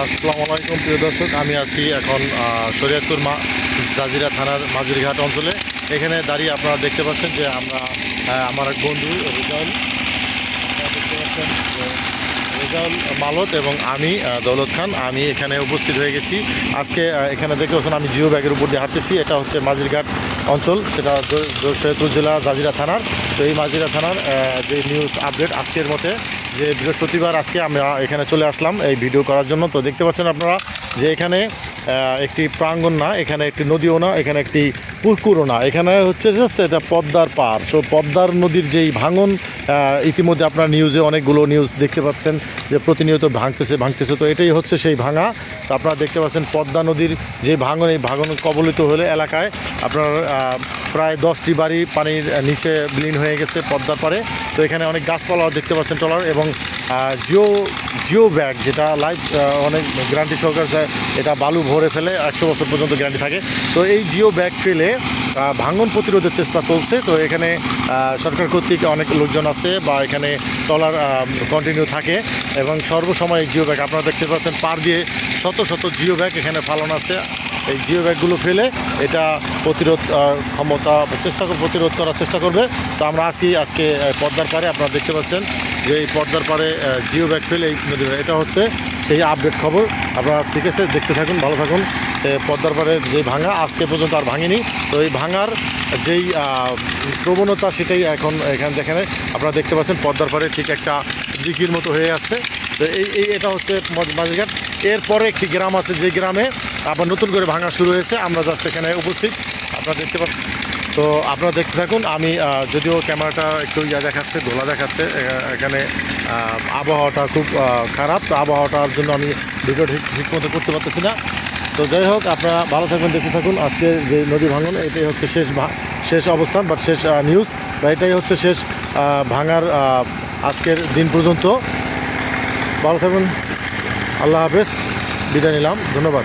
আসসালামু আলাইকুম, প্রিয় দর্শক। আমি আছি এখন শরিয়াতপুর মা জাজিরা থানার মাঝিরঘাট অঞ্চলে। এখানে দাঁড়িয়ে আপনারা দেখতে পাচ্ছেন যে আমরা আমার এক বন্ধু রেজাউল দেখতে পাচ্ছেন রেজাউল মালত এবং আমি দৌলত খান, আমি এখানে উপস্থিত হয়ে গেছি। আজকে এখানে দেখতে পাচ্ছেন আমি জিও ব্যাগের উপর দিয়ে হাঁটতেছি। এটা হচ্ছে মাঝিরঘাট অঞ্চল, সেটা দ- জেলা জাজিরা থানার। তো এই মাঝিরা থানার যে নিউজ আপডেট আজকের মতে, যে বৃহস্পতিবার আজকে আমরা এখানে চলে আসলাম এই ভিডিও করার জন্য। তো দেখতে পাচ্ছেন আপনারা যে এখানে একটি প্রাঙ্গণ না, এখানে একটি নদীও না, এখানে একটি পুকুরও না এখানে হচ্ছে জাস্ট এটা পদ্মার পার। সো পদ্মার নদীর যেই ভাঙন ইতিমধ্যে আপনার নিউজে অনেকগুলো নিউজ দেখতে পাচ্ছেন যে প্রতিনিয়ত ভাঙতেছে ভাঙতেছে। তো এটাই হচ্ছে সেই ভাঙা। তো আপনারা দেখতে পাচ্ছেন পদ্মা নদীর যে ভাঙন, এই ভাঙন কবলিত হলে এলাকায় আপনার প্রায় দশটি বাড়ি পানির নিচে বিলীন হয়ে গেছে পদ্মার পারে তো এখানে অনেক গাছপালাও দেখতে পাচ্ছেন ট্রলার এবং জিও জিও ব্যাগ যেটা লাইফ অনেক গ্যারান্টি সহকারে এটা বালু ভরে ফেলে, একশো বছর পর্যন্ত গ্যারান্টি থাকে। তো এই জিও ব্যাগ ফেলে ভাঙন প্রতিরোধের চেষ্টা চলছে। তো এখানে সরকার কর্তৃক অনেক লোকজন আছে বা এখানে ট্রলার কন্টিনিউ থাকে এবং সর্বসময় জিও ব্যাগ, আপনারা দেখতে পাচ্ছেন পার দিয়ে শত শত জিও ব্যাগ এখানে ফালানো আছে। এই জিও ব্যাগগুলো ফেলে এটা প্রতিরোধ ক্ষমতা, চেষ্টা প্রতিরোধ করার চেষ্টা করবে। তো আমরা আছি আজকে পদ্মার পারে আপনারা দেখতে পাচ্ছেন যে এই পদ্মার পারে জিও ব্যাগ ফেলে এটা হচ্ছে সেই আপডেট খবর। আপনারা ঠিক আছে, দেখতে থাকুন, ভালো থাকুন। পদ্মার পারে যে ভাঙা, আজকে পর্যন্ত আর ভাঙেনি। তো এই ভাঙার যেই প্রবণতা সেটাই এখন এখানে দেখেন আপনারা দেখতে পাচ্ছেন, পদ্মার পারে ঠিক একটা দিঘির মতো হয়ে আছে। তো এই এই, এটা হচ্ছে মাঝিঘাট এরপরে একটি গ্রাম আছে, যে গ্রামে আবার নতুন করে ভাঙা শুরু হয়েছে। আমরা জাস্ট এখানে উপস্থিত। আপনারা দেখতে পাচ্ছেন। তো আপনারা দেখতে থাকুন, আমি যদিও ক্যামেরাটা একটু ইয়া দেখাচ্ছে, ধোলা দেখাচ্ছে এখানে আবহাওয়াটা খুব খারাপ। তো আবহাওয়াটার জন্য আমি ভিডিও ঠিক ঠিক মতো করতে পারতেছি না। তো যাই হোক, আপনারা ভালো থাকবেন, দেখতে থাকুন। আজকে যে নদী ভাঙন, এটাই হচ্ছে শেষ শেষ অবস্থান বা শেষ নিউজ বা এটাই হচ্ছে শেষ ভাঙার আজকের দিন পর্যন্ত। ভালো থাকবেন। আল্লাহ হাফেজ। বিদায় নিলাম। ধন্যবাদ।